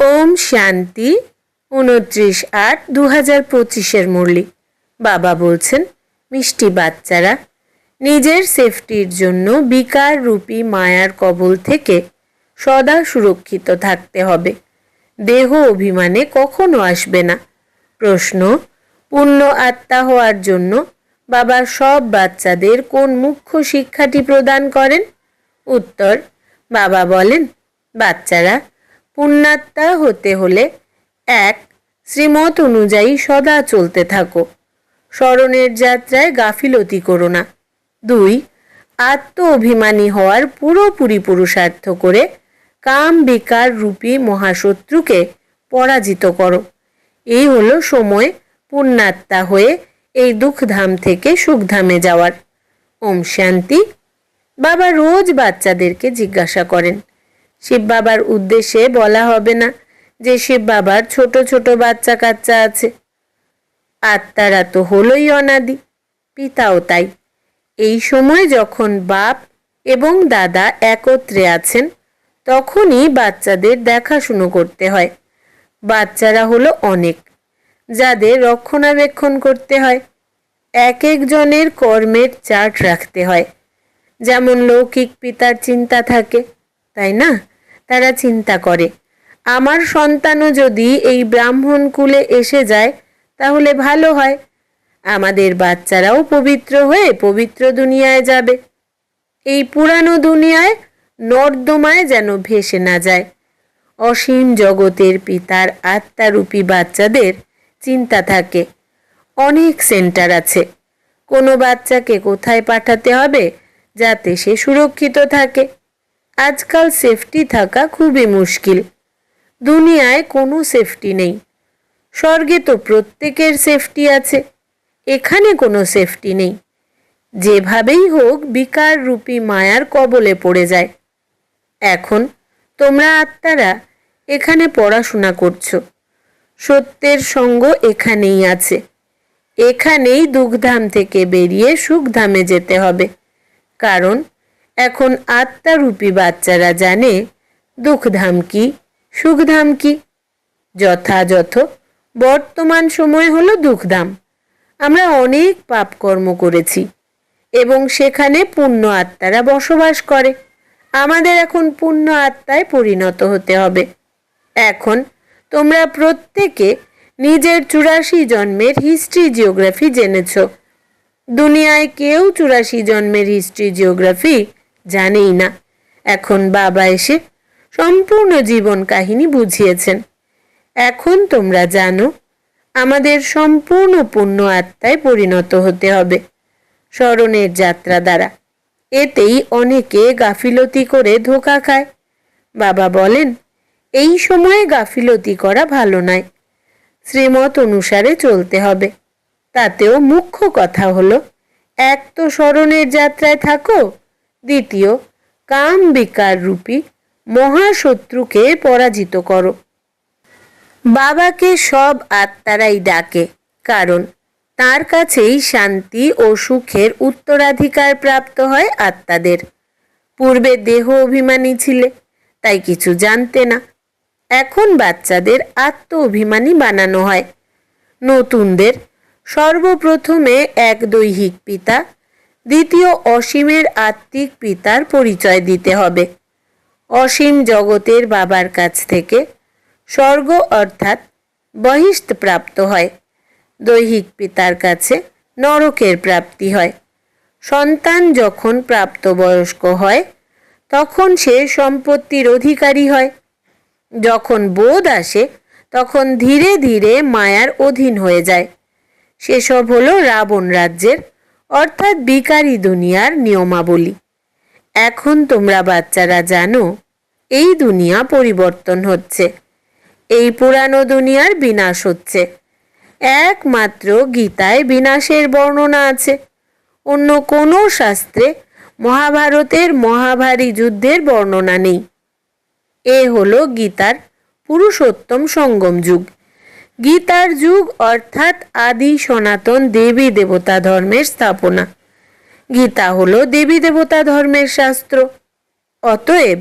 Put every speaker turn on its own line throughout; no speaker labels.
ওম শান্তি উনত্রিশ আট দু হাজার পঁচিশের মুরলি। বাবা বলছেন, মিষ্টি বাচ্চারা, নিজের সেফটির জন্য বিকার রূপী মায়ার কবল থেকে সদা সুরক্ষিত থাকতে হবে। দেহ অভিমানে কখনো আসবে না। প্রশ্ন, পূর্ণ আত্মা হওয়ার জন্য বাবা সব বাচ্চাদের কোন মুখ্য শিক্ষাটি প্রদান করেন? উত্তর, বাবা বলেন, বাচ্চারা পুণ্যাত্মা হতে হলে এক, শ্রীমত অনুযায়ী সদা চলতে থাকো। স্মরণের যাত্রায় গাফিলতি করো না। দুই, আত্ম অভিমানী হওয়ার পুরোপুরি পুরুষার্থ করে কাম বিকার রূপী মহাশত্রুকে পরাজিত করো। এই হলো সময় পুণ্যাত্মা হয়ে এই দুঃখধাম থেকে সুখধামে যাওয়ার। ওম শান্তি। বাবা রোজ বাচ্চাদেরকে জিজ্ঞাসা করেন শিব বাবার উদ্দেশ্যে বলা হবে না যে শিব বাবার ছোট ছোট বাচ্চা কাচ্চা আছে। আত্মারা তো হলোই অনাদি, পিতাও তাই। এই সময় যখন বাপ এবং দাদা একত্রে আছেন, তখনই বাচ্চাদের দেখাশুনো করতে হয়। বাচ্চারা হলো অনেক, যাদের রক্ষণাবেক্ষণ করতে হয়। এক একজনের কর্মের চার্ট রাখতে হয়। যেমন লৌকিক পিতার চিন্তা থাকে, তাই না? তারা চিন্তা করে। আমার সন্তানও যদি এই ব্রাহ্মণ কুলে এসে যায়, তাহলে ভালো হয়। আমাদের বাচ্চারাও পবিত্র হয়ে পবিত্র দুনিয়ায় যাবে। এই পুরানো দুনিয়ায় নর্দমায় যেন ভেসে না যায়। অসীম জগতের পিতার আত্মারূপী বাচ্চাদের চিন্তা থাকে। অনেক সেন্টার আছে। কোনো বাচ্চাকে কোথায় পাঠাতে হবে যাতে সে সুরক্ষিত থাকে? আজকাল সেফটি থাকা খুবই মুশকিল। দুনিয়ায় কোনো সেফটি নেই। স্বর্গে তো প্রত্যেকের সেফটি আছে। এখানে কোনো সেফটি নেই। যেভাবেই হোক বিকার রূপী মায়ার কবলে পড়ে যায়। এখন তোমরা আত্মারা এখানে পড়াশোনা করছ। সত্যের সঙ্গ এখানেই আছে। এখানেই দুঃখধাম থেকে বেরিয়ে সুখধামে যেতে হবে। কারণ এখন আত্মারূপী বাচ্চারা জানে, দুঃখধাম কি, সুখধাম কি? যথাযথ বর্তমান সময় হলো দুঃখধাম। আমরা অনেক পাপকর্ম করেছি এবং সেখানে পুণ্য আত্মারা বসবাস করে। আমাদের এখন পুণ্য আত্মায় পরিণত হতে হবে। এখন তোমরা প্রত্যেকে নিজের চুরাশি জন্মের হিস্ট্রি জিওগ্রাফি জেনেছ। দুনিয়ায় কেউ চুরাশি জন্মের হিস্ট্রি জিওগ্রাফি জানেই না। এখন বাবা এসে সম্পূর্ণ জীবন কাহিনী বুঝিয়েছেন। এখন তোমরা জানো, আমাদের সম্পূর্ণ পুণ্য আত্মায় পরিণত হতে হবে স্মরণের যাত্রা দ্বারা। এতেই অনেকে গাফিলতি করে ধোকা খায়। বাবা বলেন, এই সময়ে গাফিলতি করা ভালো নয়। শ্রীমত অনুসারে চলতে হবে। তাতেও মুখ্য কথা হলো, এক তো স্মরণের যাত্রায় থাকো দ্বিতীয়, কাম বিকার রূপী মহাশত্রুকে পরাজিত করো। বাবাকে সব আত্মারাই ডাকে, কারণ তার কাছেই শান্তি ও সুখের উত্তরাধিকার প্রাপ্ত হয় আত্মাদের। পূর্বে দেহ অভিমানী ছিলে, তাই কিছু জানতে না। এখন বাচ্চাদের আত্ম অভিমানী বানানো হয়। নতুনদের সর্বপ্রথমে এক দৈহিক পিতা দ্বিতীয় অসীমের আত্মিক পিতার পরিচয় দিতে হবে। অসীম জগতের বাবার কাছ থেকে স্বর্গ অর্থাৎ বহিষ্ঠ প্রাপ্ত হয়। দৈহিক পিতার কাছে নরকের প্রাপ্তি হয়। সন্তান যখন প্রাপ্তবয়স্ক হয়, তখন সে সম্পত্তির অধিকারী হয়। যখন বোধ আসে, তখন ধীরে ধীরে মায়ার অধীন হয়ে যায়। সেসব হলো রাবণ রাজ্যের অর্থাৎ বিকারী দুনিয়ার নিয়মাবলী। এখন তোমরা বাচ্চারা জানো, এই দুনিয়া পরিবর্তন হচ্ছে। এই পুরানো দুনিয়ার বিনাশ হচ্ছে। একমাত্র গীতায় বিনাশের বর্ণনা আছে। অন্য কোনো শাস্ত্রে মহাভারতের মহাভারী যুদ্ধের বর্ণনা নেই। এ হলো গীতার পুরুষোত্তম সঙ্গম যুগ। গীতার যুগ অর্থাৎ আদি সনাতন দেবী দেবতা ধর্মের স্থাপনা। গীতা হল দেবী দেবতা ধর্মের শাস্ত্র। অতএব,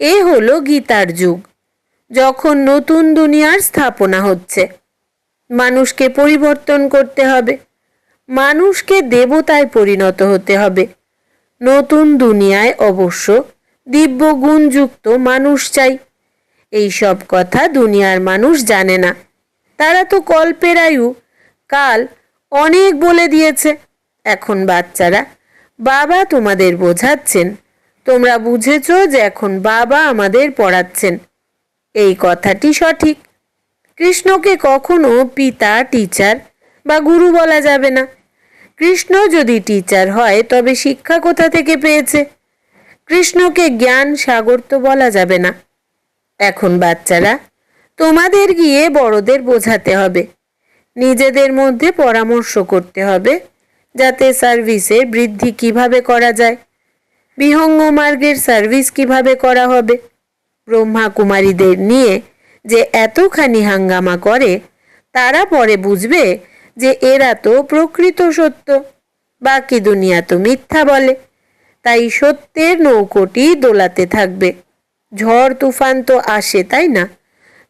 এ হল গীতার যুগ, যখন নতুন দুনিয়ার স্থাপনা হচ্ছে। মানুষকে পরিবর্তন করতে হবে, মানুষকে দেবতায় পরিণত হতে হবে। নতুন দুনিয়ায় অবশ্য দিব্য গুণযুক্ত মানুষ চাই। এই সব কথা দুনিয়ার মানুষ জানে না। তারা তো কল্পের আয়ু। কাল অনেক বলে দিয়েছে। এখন বাচ্চারা, বাবা তোমাদের বোঝাচ্ছেন। তোমরা বুঝেছ যে এখন বাবা আমাদের পড়াচ্ছেন। এই কথাটি সঠিক। কৃষ্ণকে কখনো পিতা, টিচার বা গুরু বলা যাবে না। কৃষ্ণ যদি টিচার হয়, তবে শিক্ষা কোথা থেকে পেয়েছে? কৃষ্ণকে জ্ঞান সাগর তো বলা যাবে না। এখন বাচ্চারা তোমাদের গিয়ে বড়দের বোঝাতে হবে। নিজেদের মধ্যে পরামর্শ করতে হবে, যাতে সার্ভিসের বৃদ্ধি কীভাবে করা যায়। বিহঙ্গ মার্গের সার্ভিস কীভাবে করা হবে। ব্রহ্মা কুমারীদের নিয়ে যে এতখানি হাঙ্গামা করে, তারা পরে বুঝবে যে এরা তো প্রকৃত সত্য, বাকি দুনিয়া তো মিথ্যা বলে। তাই সত্যের নৌকোটি দোলাতে থাকবে। ঝড় তুফান তো আসে, তাই না?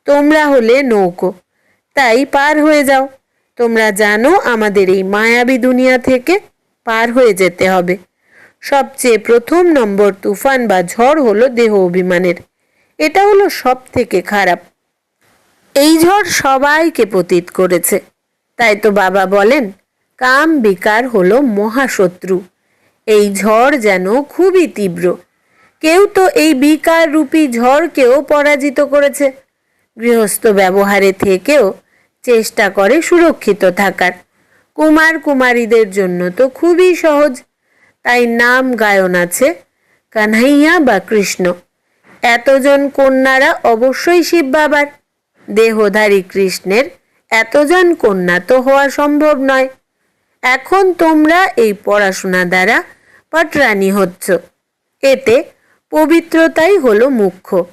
তোমরা হলে নৌকো। তাই পার হয়ে যাও। তোমরা জানো আমাদের এই মায়াবী দুনিয়া থেকে পার হয়ে যেতে হবে। সবচেয়ে প্রথম নম্বর তুফান বা ঝড় হলো দেহ অভিমানের। এটা হলো সব থেকে খারাপ। এই ঝড় সবাইকে পতিত করেছে। তাই তো বাবা বলেন, কাম বিকার হলো মহাশত্রু। এই ঝড় যেন খুবই তীব্র। কেউ তো এই বিকার রূপী ঝড়কেও পরাজিত করেছে। গৃহস্থ ব্যবহারে থেকেও চেষ্টা করে সুরক্ষিত থাকার। কুমার কুমারীদের জন্য তো খুবই সহজ, তাই নাম গায়ন আছে কানহাইয়া বা কৃষ্ণ। এতজন কন্যারা অবশ্যই শিব বাবার। দেহধারী কৃষ্ণের এতজন কন্যা তো হওয়া সম্ভব নয়। এখন তোমরা এই পড়াশোনা দ্বারা পাটরানি হচ্ছ। এতে পবিত্রতাই হলো মুখ্য।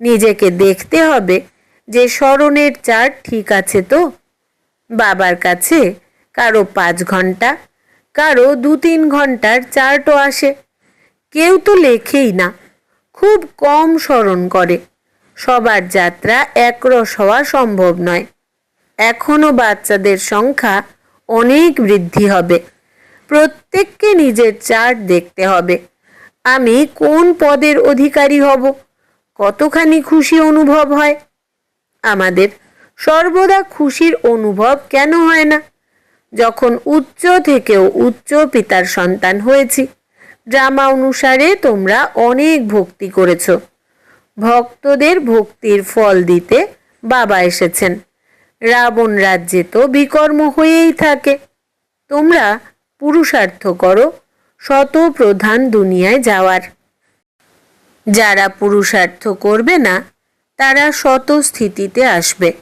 নিজেকে দেখতে হবে যে স্মরণের চার ঠিক আছে তো? বাবার কাছে কারও পাঁচ ঘণ্টা, কারও দু তিন ঘণ্টার চার্টও আসে। কেউ তো লেখেই না, খুব কম স্মরণ করে। সবার যাত্রা একরস হওয়া সম্ভব নয়। এখনও বাচ্চাদের সংখ্যা অনেক বৃদ্ধি হবে। প্রত্যেককে নিজের চার্ট দেখতে হবে। আমি কোন পদের অধিকারী হব? কতখানি খুশি অনুভব হয়? আমাদের সর্বদা খুশির অনুভব কেন হয় না? যখন উচ্চ থেকেও উচ্চ পিতার সন্তান হয়েছি, ড্রামা অনুসারে তোমরা অনেক ভক্তি করেছ। ভক্তদের ভক্তির ফল দিতে বাবা এসেছেন। রাবণ রাজ্যে তো বিকর্ম হয়েই থাকে। তোমরা পুরুষার্থ করো, শত প্রধান দুনিয়ায় যাওয়ার। যারা পুরুষার্থ করবে না তারা শত স্থিতিতে আসবে।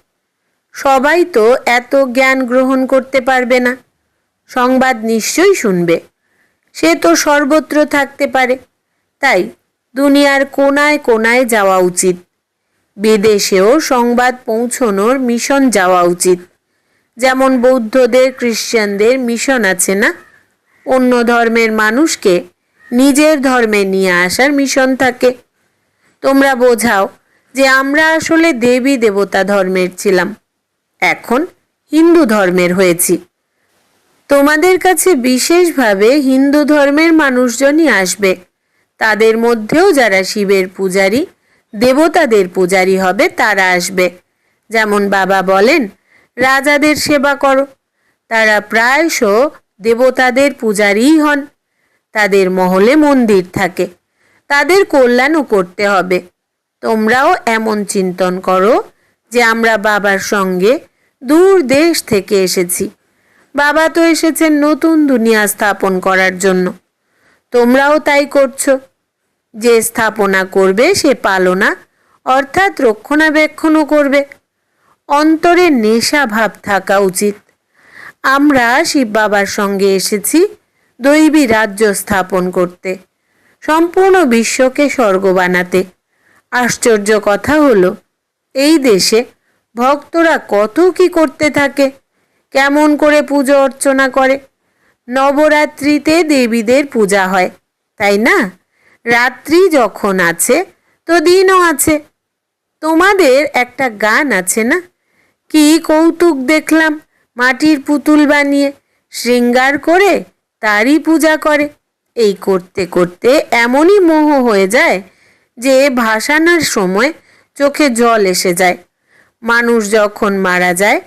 সবাই তো এত জ্ঞান গ্রহণ করতে পারবে না। সংবাদ নিশ্চয়ই শুনবে। সে তো সর্বত্র থাকতে পারে। তাই দুনিয়ার কোনায় কোনায় যাওয়া উচিত। বিদেশেও সংবাদ পৌঁছনোর মিশন যাওয়া উচিত। যেমন বৌদ্ধদের খ্রিশ্চানদের মিশন আছে না? অন্য ধর্মের মানুষকে নিজের ধর্মে নিয়ে আসার মিশন থাকে। তোমরা বোঝাও যে আমরা আসলে দেবী দেবতা ধর্মের ছিলাম। এখন হিন্দু ধর্মের হয়েছি। তোমাদের কাছে বিশেষভাবে হিন্দু ধর্মের মানুষজনই আসবে। তাদের মধ্যেও যারা শিবের পূজারী, দেবতাদের পূজারী হবে, তারা আসবে। যেমন বাবা বলেন, রাজাদের সেবা করো। তারা প্রায়শ দেবতাদের পূজারীই হন। তাদের মহলে মন্দির থাকে। তাদের কল্যাণও করতে হবে। তোমরাও এমন চিন্তন করো যে আমরা বাবার সঙ্গে দূর দেশ থেকে এসেছি। বাবা তো এসেছেন নতুন দুনিয়া স্থাপন করার জন্য। তোমরাও তাই করছ। যে স্থাপনা করবে সে পালনা, অর্থাৎ রক্ষণাবেক্ষণও করবে। অন্তরে নেশা ভাব থাকা উচিত। আমরা শিব বাবার সঙ্গে এসেছি দৈবী রাজ্য স্থাপন করতে, সম্পূর্ণ বিশ্বকে স্বর্গ বানাতে। আশ্চর্য কথা হলো, এই দেশে ভক্তরা কত কি করতে থাকে, কেমন করে পুজো অর্চনা করে। নবরাত্রিতে দেবীদের পূজা হয়, তাই না? রাত্রি যখন আছে, তো দিনও আছে। তোমাদের একটা গান আছে না? কি কৌতুক দেখলাম মাটির পুতুল বানিয়ে, শৃঙ্গার করে তারই পূজা করে। এই করতে করতে এমনই মোহ হয়ে যায় যে ভাসানোর সময় চোখে জল এসে যায়। মানুষ যখন মারা যায়,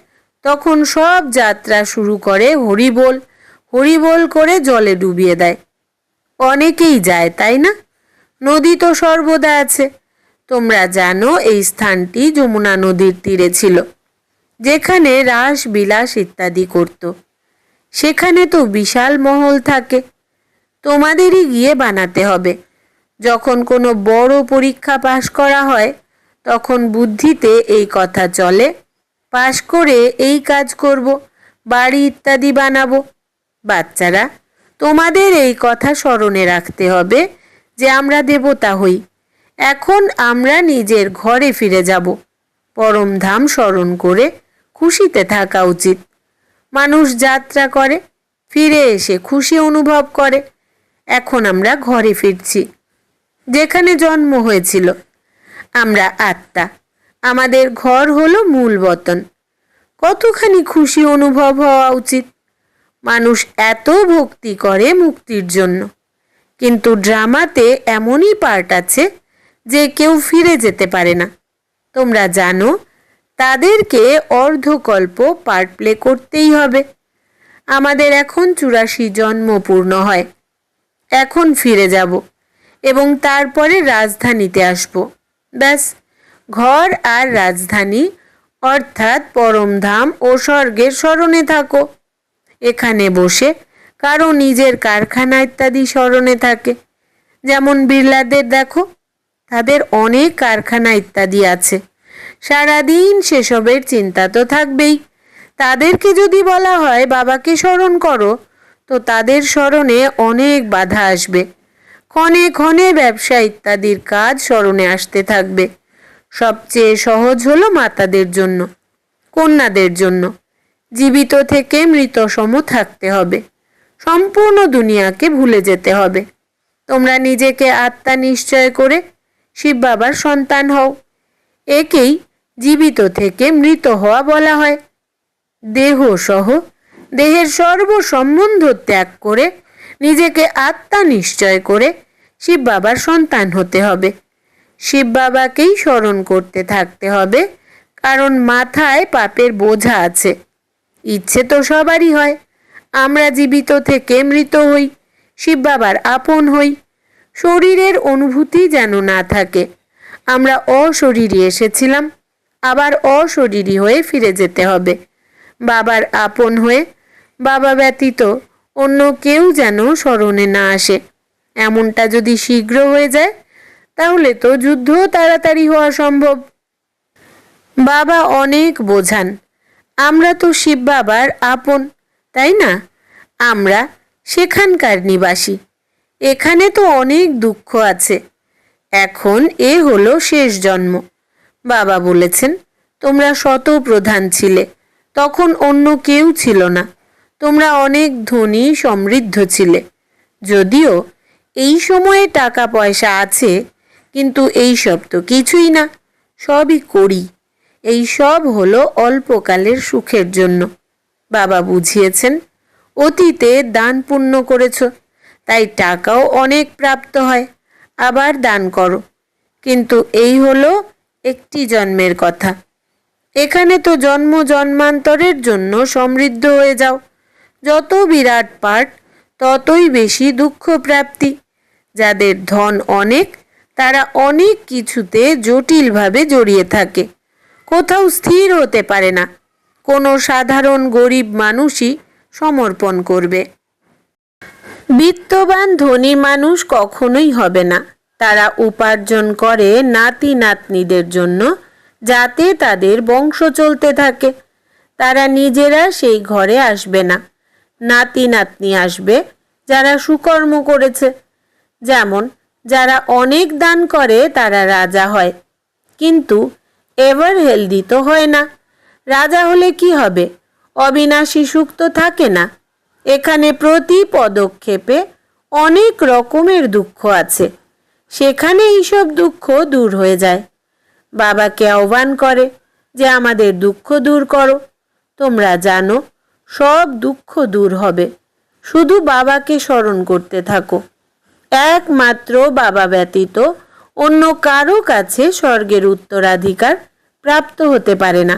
তখন সব যাত্রা শুরু করে হরিবোল। হরিবোল করে জলে ডুবিয়ে দেয়। অনেকেই যায়, তাই না? নদী তো সর্বদা আছে। তোমরা জানো এই স্থানটি যমুনা নদীর তীরে ছিল, যেখানে রাস, বিলাস ইত্যাদি করত। সেখানে তো বিশাল মহল থাকে। তোমাদেরই গিয়ে বানাতে হবে। যখন কোনো বড় পরীক্ষা পাশ করা হয়, তখন বুদ্ধিতে এই কথা চলে, পাশ করে এই কাজ করব, বাড়ি ইত্যাদি বানাবো। বাচ্চারা, তোমাদের এই কথা স্মরণে রাখতে হবে যে আমরা দেবতা হই। এখন আমরা নিজের ঘরে ফিরে যাব। পরম ধাম স্মরণ করে খুশিতে থাকা উচিত। মানুষ যাত্রা করে, ফিরে এসে খুশি অনুভব করে, এখন আমরা ঘরে ফিরছি। যেখানে জন্ম হয়েছিল। আমরা আত্মা। আমাদের ঘর হলো মূল বতন। কতখানি খুশি অনুভব হওয়া উচিত? মানুষ এত ভক্তি করে মুক্তির জন্য। কিন্তু ড্রামাতে এমনই পার্ট আছে যে কেউ ফিরে যেতে পারে না। তোমরা জানো, তাদেরকে অর্ধকল্প পার্ট প্লে করতেই হবে। আমাদের এখন চুরাশি জন্ম পূর্ণ হয়। এখন ফিরে যাব। এবং তারপরে রাজধানীতে আসব। ব্যাস, ঘর আর রাজধানী, অর্থাৎ পরমধাম ও স্বর্গের স্মরণে থাকো। এখানে বসে কারও নিজের কারখানা ইত্যাদি স্মরণে থাকে। যেমন বিড়লাদের দেখো, তাদের অনেক কারখানা ইত্যাদি আছে। সারাদিন সেসবের চিন্তা তো থাকবেই। তাদেরকে যদি বলা হয় বাবাকে স্মরণ করো, তো তাদের স্মরণে অনেক বাধা আসবে। ক্ষণে ক্ষণে ব্যবসা ইত্যাদির কাজ স্মরণে আসতে থাকবে। সবচেয়ে সহজ হলো মাতাদের জন্য, কন্যাদের জন্য। জীবিত থেকে মৃতসম থাকতে হবে। সম্পূর্ণ দুনিয়াকে ভুলে যেতে হবে। তোমরা নিজেকে আত্মা নিশ্চয় করে শিব বাবার সন্তান হও। একেই জীবিত থেকে মৃত হওয়া বলা হয়। দেহ সহ দেহের সর্ব সম্বন্ধ ত্যাগ করে নিজেকে আত্মা নিশ্চয় করে শিব বাবার সন্তান হতে হবে। শিব বাবাকেই স্মরণ করতে থাকতে হবে, কারণ মাথায় পাপের বোঝা আছে। ইচ্ছে তো সবারই হয়, আমরা জীবিত থেকে মৃত হই, শিব বাবার আপন হই। শরীরের অনুভূতি যেন না থাকে, আমরা অশরীরী এসেছিলাম, আবার অশরীরী হয়ে ফিরে যেতে হবে। বাবার আপন হয়ে বাবা ব্যতীত অন্য কেউ যেন স্মরণে না আসে। এমনটা যদি শীঘ্র হয়ে যায়, তাহলে তো যুদ্ধও তাড়াতাড়ি হওয়া সম্ভব। বাবা অনেক বোঝান, আমরা তো শিব বাবার আপন, তাই না? আমরা সেখানকার নিবাসী, এখানে তো অনেক দুঃখ আছে। এখন এ হলো শেষ জন্ম। বাবা বলেছেন, তোমরা শত প্রধান ছিলে, তখন অন্য কেউ ছিল না। তোমরা অনেক ধনী সমৃদ্ধ ছিলে। যদিও এই সময়ে টাকা পয়সা আছে, কিন্তু এই সব তো কিছুই না, সবই করি। এই সব হলো অল্পকালের সুখের জন্য। বাবা বুঝিয়েছেন, অতীতে দান পুণ্য করেছ, তাই টাকাও অনেক প্রাপ্ত হয়, আবার দান করো। কিন্তু এই হলো একটি জন্মের কথা। এখানে তো জন্ম জন্মান্তরের জন্য সমৃদ্ধ হয়ে যাও। যত বিরাট পাঠ, ততই বেশি দুঃখ প্রাপ্তি। যাদের ধন অনেক, তারা অনেক কিছুতে জটিলভাবে জড়িয়ে থাকে। কোথাও স্থির হতে পারে না। কোনো সাধারণ গরিব মানুষই সমর্পণ করবে। বিত্তবান ধনী মানুষ কখনোই হবে না। তারা উপার্জন করে নাতি নাতনিদের জন্য, যাতে তাদের বংশ চলতে থাকে। তারা নিজেরা সেই ঘরে আসবে না। নাতি নাতনি আসবে যারা সুকর্ম করেছে। যেমন, যারা অনেক দান করে তারা রাজা হয়। কিন্তু এভার হেলদি তো হয় না। রাজা হলে কি হবে? অবিনাশী সুখ তো থাকে না। এখানে প্রতি পদক্ষেপে অনেক রকমের দুঃখ আছে। সেখানে এইসব দুঃখ দূর হয়ে যায়। বাবাকে আহ্বান করে যে, আমাদের দুঃখ দূর করো। তোমরা জানো সব দুঃখ দূর হবে। শুধু বাবাকে স্মরণ করতে থাকো। একমাত্র বাবা ব্যতীত অন্য কারও কাছে স্বর্গের উত্তরাধিকার প্রাপ্ত হতে পারে না।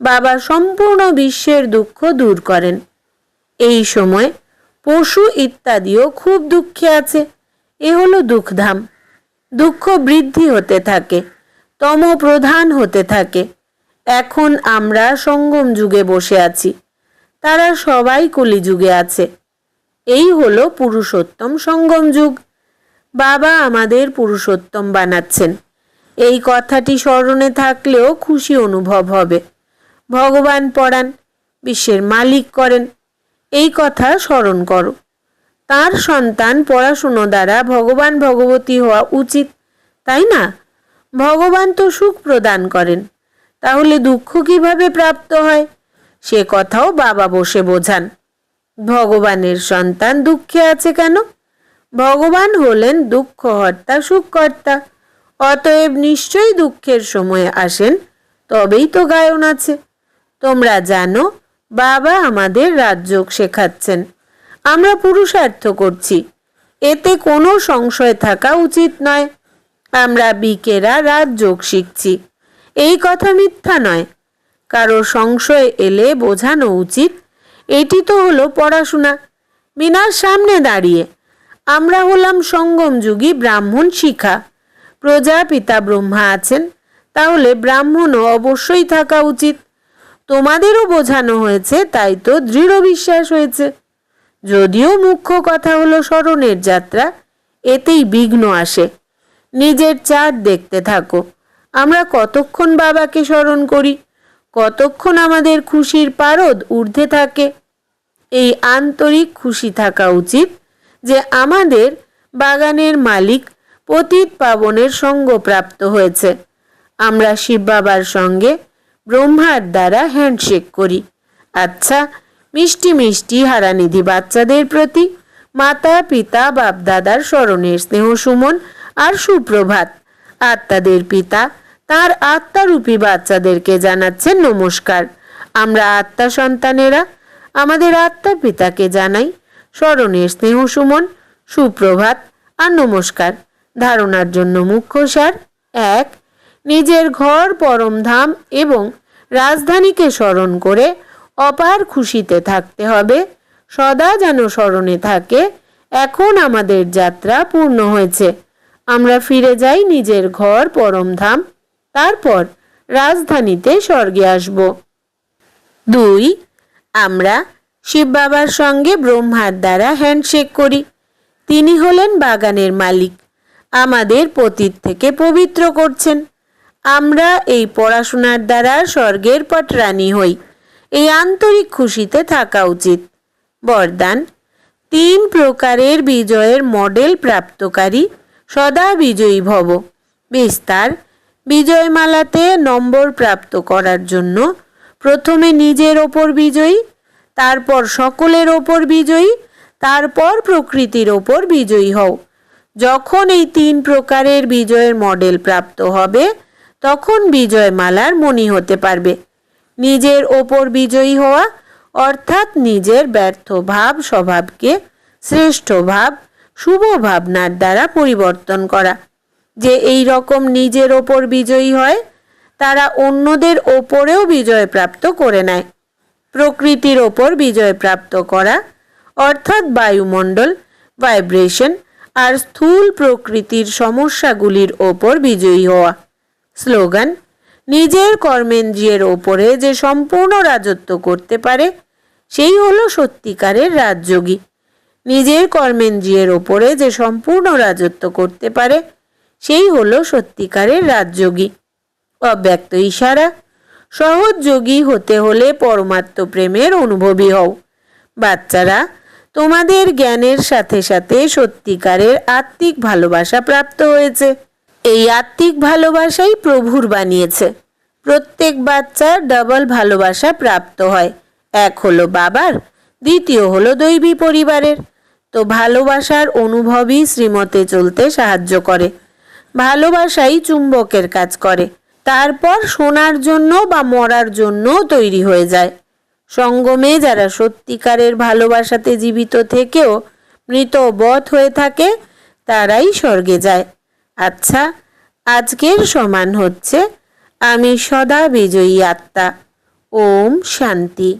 বাবা সম্পূর্ণ বিশ্বের দুঃখ দূর করেন। এই সময় পশু ইত্যাদিও খুব দুঃখে আছে। এ হলো দুঃখধাম। দুঃখ বৃদ্ধি হতে থাকে তম প্রধান হতে থাকে। এখন আমরা সঙ্গম যুগে বসে আছি। তারা সবাই কলিযুগে আছে। এই হলো পুরুষোত্তম সঙ্গম যুগ। বাবা আমাদের পুরুষোত্তম বানাচ্ছেন। এই কথাটি স্মরণে থাকলেও খুশি অনুভব হবে। ভগবান পড়ান বিশ্বের মালিক করেন। এই কথা স্মরণ করো। তার সন্তান পড়াশুনো দ্বারা ভগবান ভগবতী হওয়া উচিত, তাই না? ভগবান তো সুখ প্রদান করেন। তাহলে দুঃখ কীভাবে প্রাপ্ত হয়? সে কথাও বাবা বসে বোঝান। ভগবানের সন্তান দুঃখে আছে কেন? ভগবান হলেন দুঃখহর্তা সুখকর্তা। অতএব নিশ্চয়ই দুঃখের সময়ে আসেন, তবেই তো গায়ন আছে। তোমরা জানো, বাবা আমাদের রাজযোগ শেখাচ্ছেন। আমরা পুরুষার্থ করছি। এতে কোনো সংশয় থাকা উচিত নয়। আমরা বিকেরা রাজযোগ শিখছি। এই কথা মিথ্যা নয়। কারও সংশয় এলে বোঝানো উচিত। এটি তো হলো পড়াশোনা। মিনার সামনে দাঁড়িয়ে, আমরা হলাম সঙ্গম যুগী ব্রাহ্মণ শিখা। প্রজাপিতা ব্রহ্মা আছেন, তাহলে ব্রাহ্মণও অবশ্যই থাকা উচিত। তোমাদেরও বোঝানো হয়েছে, তাই তো দৃঢ় বিশ্বাস হয়েছে। যদিও মুখ্য কথা হলো স্মরণের যাত্রা, এতেই বিঘ্ন আসে। নিজের চাঁদ দেখতে থাকো। আমরা কতক্ষণ বাবাকে স্মরণ করি? কতক্ষণ আমাদের খুশির পারদ ঊর্ধ্বে থাকে? এই আন্তরিক খুশি থাকা উচিত যে আমাদের বাগানের মালিক পতিত পাবনের সঙ্গ প্রাপ্ত হয়েছে। আমরা শিব বাবার সঙ্গে ব্রহ্মার দ্বারা হ্যান্ডশেক করি। আচ্ছা মিষ্টি মিষ্টি হারানিধি বাচ্চাদের প্রতি মাতা, পিতা, বাপদাদার স্মরণের স্নেহ সুমন আর সুপ্রভাত। আত্মাদের পিতা তার আত্মারূপী বাচ্চাদেরকে জানাচ্ছেন নমস্কার। আমরা আত্মা সন্তানেরা, আমাদের আত্মা পিতাকে জানাই। স্মরণের স্নেহ সুমন, সুপ্রভাত আর নমস্কার। ধারণার জন্য মুখ্য সার এক, নিজের ঘর পরমধাম এবং রাজধানীকে স্মরণ করে অপার খুশিতে থাকতে হবে। সদা যেন স্মরণে থাকে, এখন আমাদের যাত্রা পূর্ণ হয়েছে। আমরা ফিরে যাই নিজের ঘর পরমধাম তারপর রাজধানীতে স্বর্গে আসব। দুই, আমরা শিব বাবার সঙ্গে ব্রহ্মার দ্বারা হ্যান্ডশেক করি। তিনি হলেন বাগানের মালিক। আমাদের পতীত থেকে পবিত্র করছেন। আমরা এই পড়াশোনার দ্বারা স্বর্গের পটরানি হই। এই আন্তরিক খুশিতে থাকা উচিত। বরদান, তিন প্রকারের বিজয়ের মডেল প্রাপ্তকারী সদা বিজয়ী ভব। বিস্তার বিজয়মালাতে নম্বর প্রাপ্ত করার জন্য প্রথমে নিজের ওপর বিজয়ী, তারপর সকলের ওপর বিজয়ী, তারপর প্রকৃতির ওপর বিজয়ী হও। যখন এই তিন প্রকারের বিজয়ের মডেল প্রাপ্ত হবে, তখন বিজয়মালার মনি হতে পারবে। নিজের ওপর বিজয়ী হওয়া, অর্থাৎ নিজের ব্যর্থ ভাব স্বভাবকে শ্রেষ্ঠ ভাব, শুভ ভাবনার দ্বারা পরিবর্তন করা। যে এই রকম নিজের ওপর বিজয়ী হয়, তারা অন্যদের ওপরেও বিজয় প্রাপ্ত করে নেয়। প্রকৃতির ওপর বিজয় প্রাপ্ত করা, অর্থাৎ বায়ুমণ্ডল, ভাইব্রেশন আর স্থূল প্রকৃতির সমস্যাগুলির ওপর বিজয়ী হওয়া। স্লোগান, নিজের কর্মেন্দ্রিয়ের ওপরে যে সম্পূর্ণ রাজত্ব করতে পারে, সেই হলো সত্যিকারের রাজযোগী। নিজের কর্মেন্দ্রিয়ের ওপরে যে সম্পূর্ণ রাজত্ব করতে পারে সেই হলো সত্যিকারের রাজযোগী। অব্যক্ত ইশারা, সহজ যোগী হতে হলে পরমাত্ম প্রেমের অনুভবী হও। বাচ্চারা, তোমাদের জ্ঞানের সাথে সাথে সত্যিকারের আত্মিক ভালোবাসা প্রাপ্ত হয়েছে। এই আত্মিক ভালোবাসাই প্রভুর বানিয়েছে। প্রত্যেক বাচ্চার ডবল ভালোবাসা প্রাপ্ত হয়। এক হলো বাবার, দ্বিতীয় হলো দৈবী পরিবারের। তো ভালোবাসার অনুভবই শ্রীমতে চলতে সাহায্য করে। ভালোবাসাই চুম্বকের কাজ করে। তারপর শোনার জন্য বা মরার জন্য তৈরি হয়ে যায়। সঙ্গমে যারা সত্যিকারের ভালোবাসাতে জীবিত থেকেও মৃত বধ হয়ে থাকে, তারাই স্বর্গে যায়। আচ্ছা আজকের সমান হচ্ছে, আমি সদা বিজয়ী আত্মা। ওম শান্তি।